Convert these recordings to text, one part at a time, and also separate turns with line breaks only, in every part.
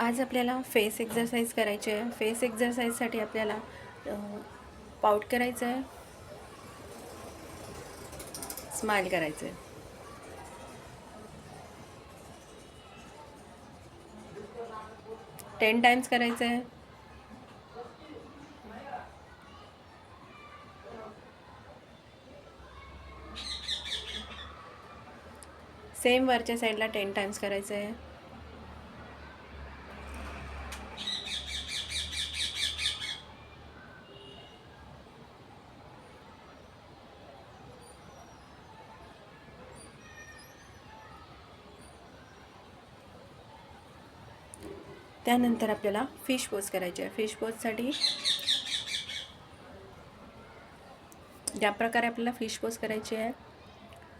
आज आपल्याला face exercise करायची आहे. फेस एक्झरसाईजसाठी आपल्याला पाऊट करायचं आहे. स्माईल करायचं आहे. टेन टाइम्स करायचं आहे. सेम वरच्या साईडला टेन टाइम्स करायचं आहे. त्यानंतर आपल्याला फिश पोज करायची आहे. फिश वॉशसाठी ज्या प्रकारे आपल्याला फिश वॉश करायची आहे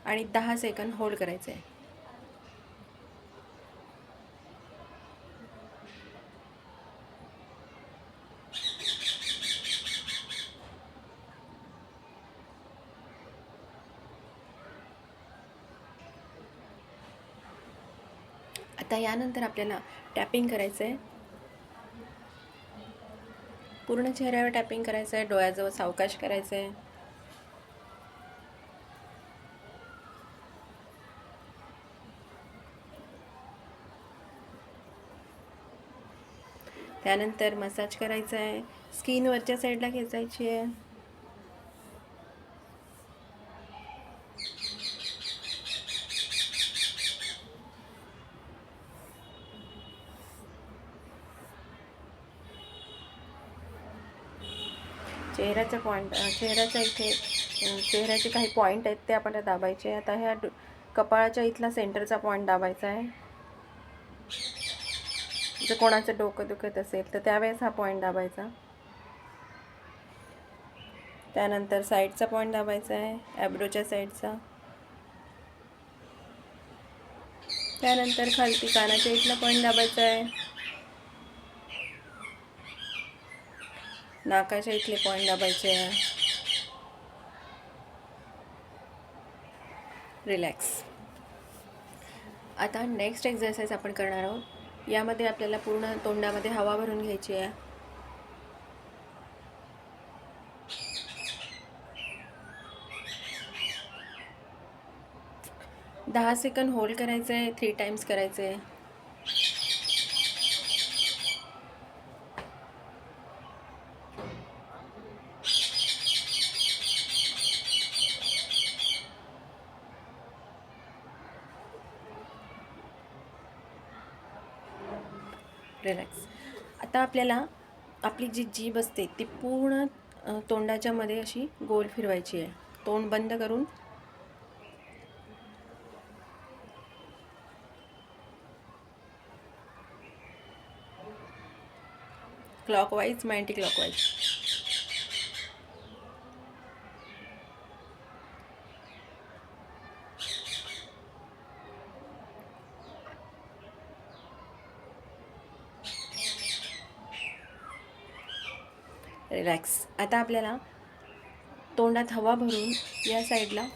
आणि दहा सेकंद होल्ड करायचं आहे. आता यानंतर आपल्याला टॅपिंग करायचं आहे पूर्ण चेहऱ्यावर टॅपिंग करायचं आहे डोळ्याजवळ सावकाश करायचं आहे त्यानंतर मसाज करायचा आहे स्किनवरच्या साईडला खेचायची आहे. चेहऱ्याचा पॉईंट चेहऱ्याच्या इथे चेहऱ्याचे काही पॉईंट आहेत ते आपल्याला दाबायचे. आता ह्या डो- कपाळाच्या इथला सेंटरचा पॉईंट दाबायचा आहे. जर कोणाचं डोकं दुखत असेल तर त्यावेळेस हा पॉईंट दाबायचा. त्यानंतर साईडचा पॉईंट दाबायचा आहे ॲब्रोच्या साईडचा त्यानंतर खालती कानाच्या इथला पॉईंट दाबायचा आहे. नाकाच्या इथले पॉईंट दाबायचे. आहे रिलॅक्स आता नेक्स्ट एक्झरसाईज आपण करणार आहोत. यामध्ये आपल्याला पूर्ण तोंडामध्ये हवा भरून घ्यायची आहे. दहा सेकंद होल्ड करायचं आहे थ्री टाईम्स करायचं. आहे रिलॅक्स. आता आपल्याला आपली जी जीभ असते ती पूर्ण तोंडाच्यामध्ये तोंडाच्या मध्ये अशी गोल फिरवायची आहे. तोंड बंद करून क्लॉकवाईज मॅन्टी क्लॉकवाईज रिलॅक्स आता आपल्याला तोंडात हवा भरून या साईडला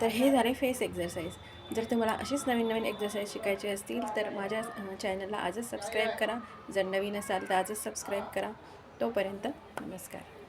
तर हे झाले फेस एक्झरसाईज जर तुम्हाला अशीच नवीन नवीन एक्झरसाईज शिकायचे असतील तर माझ्या चॅनलला आजच सबस्क्राईब करा. जर नवीन असाल तर आजच सबस्क्राईब करा. तोपर्यंत नमस्कार.